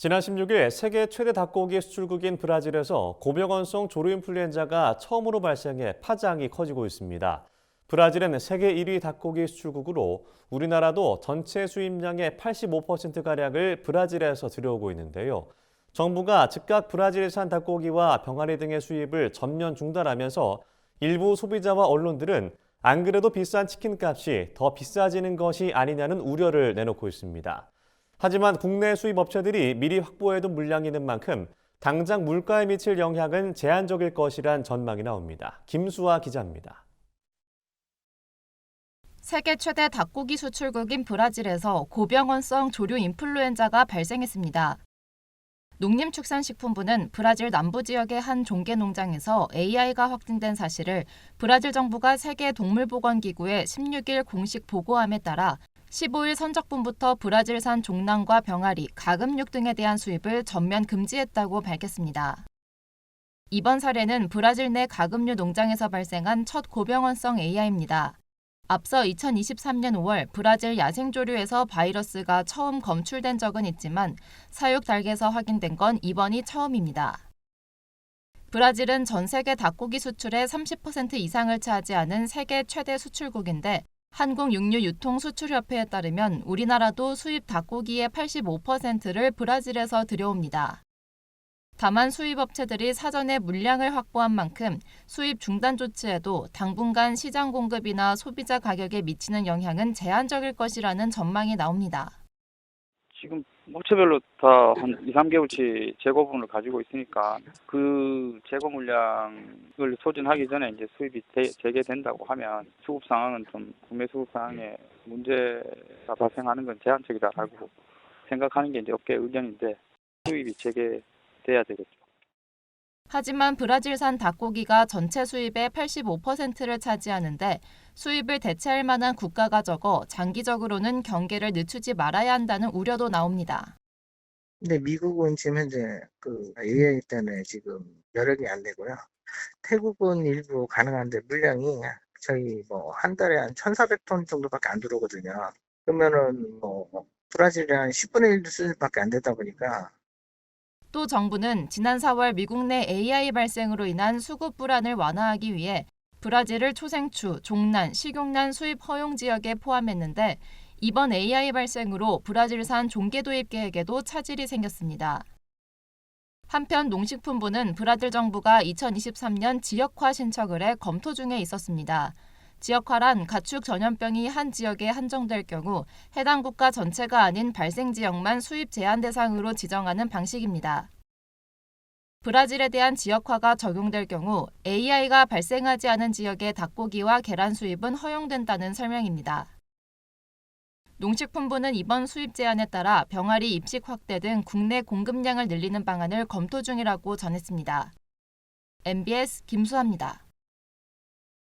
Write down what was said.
지난 16일 세계 최대 닭고기 수출국인 브라질에서 고병원성 조류인플루엔자가 처음으로 발생해 파장이 커지고 있습니다. 브라질은 세계 1위 닭고기 수출국으로 우리나라도 전체 수입량의 85%가량을 브라질에서 들여오고 있는데요. 정부가 즉각 브라질산 닭고기와 병아리 등의 수입을 전면 중단하면서 일부 소비자와 언론들은 안 그래도 비싼 치킨 값이 더 비싸지는 것이 아니냐는 우려를 내놓고 있습니다. 하지만 국내 수입 업체들이 미리 확보해둔 물량이 있는 만큼 당장 물가에 미칠 영향은 제한적일 것이란 전망이 나옵니다. 김수아 기자입니다. 세계 최대 닭고기 수출국인 브라질에서 고병원성 조류 인플루엔자가 발생했습니다. 농림축산식품부는 브라질 남부 지역의 한 종개 농장에서 AI가 확진된 사실을 브라질 정부가 세계 동물보건기구에 16일 공식 보고함에 따라 15일 선적분부터 브라질산 종란과 병아리, 가금육 등에 대한 수입을 전면 금지했다고 밝혔습니다. 이번 사례는 브라질 내 가금류 농장에서 발생한 첫 고병원성 AI입니다. 앞서 2023년 5월 브라질 야생조류에서 바이러스가 처음 검출된 적은 있지만 사육 닭에서 확인된 건 이번이 처음입니다. 브라질은 전 세계 닭고기 수출의 30% 이상을 차지하는 세계 최대 수출국인데 한국육류유통수출협회에 따르면 우리나라도 수입 닭고기의 85%를 브라질에서 들여옵니다. 다만 수입업체들이 사전에 물량을 확보한 만큼 수입 중단 조치에도 당분간 시장 공급이나 소비자 가격에 미치는 영향은 제한적일 것이라는 전망이 나옵니다. 업체별로 다 한 2, 3개월치 재고분을 가지고 있으니까 그 재고 물량을 소진하기 전에 이제 수입이 재, 재개된다고 하면 수급 상황은 좀 구매 수급 상황에 문제가 발생하는 건 제한적이다라고 생각하는 게 이제 업계 의견인데 수입이 재개돼야 되겠죠. 하지만 브라질산 닭고기가 전체 수입의 85%를 차지하는데 수입을 대체할 만한 국가가 적어 장기적으로는 경계를 늦추지 말아야 한다는 우려도 나옵니다. 근데 미국은 지금 현재 그 AI 때문에 지금 여력이 안 되고요. 태국은 일부 가능한데 물량이 저희 뭐 한 달에 한 1,400톤 정도밖에 안 들어오거든요. 그러면은 뭐 브라질이 한 10분의 1 수준밖에 안 되다 보니까 또 정부는 지난 4월 미국 내 AI 발생으로 인한 수급 불안을 완화하기 위해 브라질을 초생추, 종란, 식용란 수입 허용 지역에 포함했는데 이번 AI 발생으로 브라질산 종계 도입 계획에도 차질이 생겼습니다. 한편 농식품부는 브라질 정부가 2023년 지역화 신청을 해 검토 중에 있었습니다. 지역화란 가축 전염병이 한 지역에 한정될 경우 해당 국가 전체가 아닌 발생 지역만 수입 제한 대상으로 지정하는 방식입니다. 브라질에 대한 지역화가 적용될 경우 AI가 발생하지 않은 지역의 닭고기와 계란 수입은 허용된다는 설명입니다. 농식품부는 이번 수입 제한에 따라 병아리 입식 확대 등 국내 공급량을 늘리는 방안을 검토 중이라고 전했습니다. MBS 김수아입니다.